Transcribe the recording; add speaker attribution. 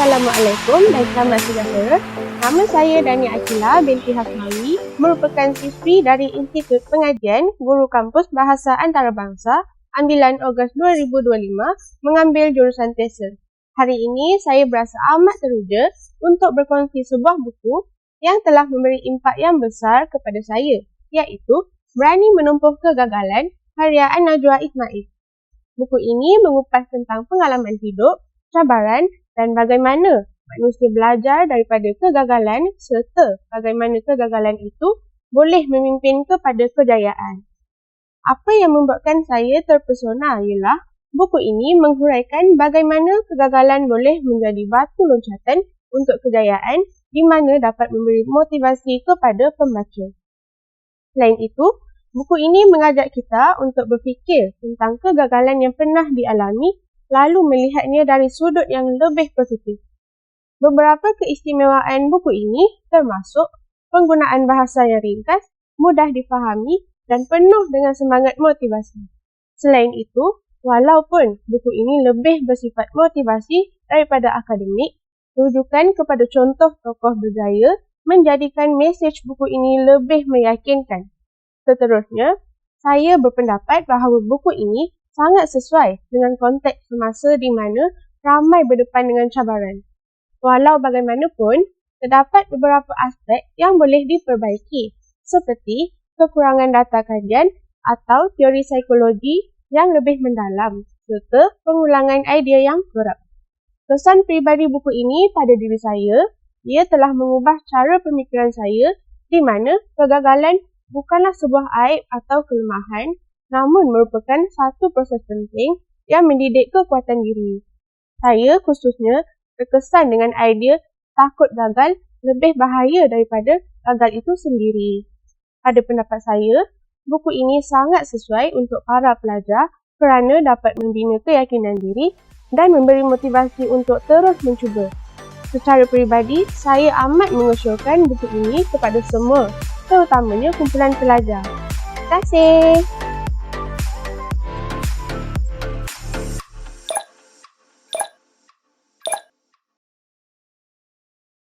Speaker 1: Assalamualaikum dan selamat sejahtera. Nama saya Dani Akila binti Hafmawi, merupakan siswi dari Institut Pengajian Guru Kampus Bahasa Antarabangsa ambilan Ogos 2025 mengambil jurusan TESA. Hari ini saya berasa amat teruja untuk berkongsi sebuah buku yang telah memberi impak yang besar kepada saya iaitu Berani Menumpuh Kegagalan karya An-Najwa Ismail. Buku ini mengupas tentang pengalaman hidup, cabaran dan bagaimana manusia belajar daripada kegagalan serta bagaimana kegagalan itu boleh memimpin kepada kejayaan. Apa yang membuatkan saya terpesona ialah buku ini menghuraikan bagaimana kegagalan boleh menjadi batu loncatan untuk kejayaan di mana dapat memberi motivasi kepada pembaca. Selain itu, buku ini mengajak kita untuk berfikir tentang kegagalan yang pernah dialami lalu melihatnya dari sudut yang lebih positif. Beberapa keistimewaan buku ini termasuk penggunaan bahasa yang ringkas, mudah difahami dan penuh dengan semangat motivasi. Selain itu, walaupun buku ini lebih bersifat motivasi daripada akademik, rujukan kepada contoh tokoh berjaya menjadikan mesej buku ini lebih meyakinkan. Seterusnya, saya berpendapat bahawa buku ini sangat sesuai dengan konteks semasa di mana ramai berdepan dengan cabaran. Walau bagaimanapun, terdapat beberapa aspek yang boleh diperbaiki seperti kekurangan data kajian atau teori psikologi yang lebih mendalam serta pengulangan idea yang kerap. Kesan peribadi buku ini pada diri saya, ia telah mengubah cara pemikiran saya di mana kegagalan bukanlah sebuah aib atau kelemahan namun merupakan satu proses penting yang mendidik kekuatan diri. Saya khususnya terkesan dengan idea takut gagal lebih bahaya daripada gagal itu sendiri. Pada pendapat saya, buku ini sangat sesuai untuk para pelajar kerana dapat membina keyakinan diri dan memberi motivasi untuk terus mencuba. Secara peribadi, saya amat mengesyorkan buku ini kepada semua, terutamanya kumpulan pelajar. Terima kasih.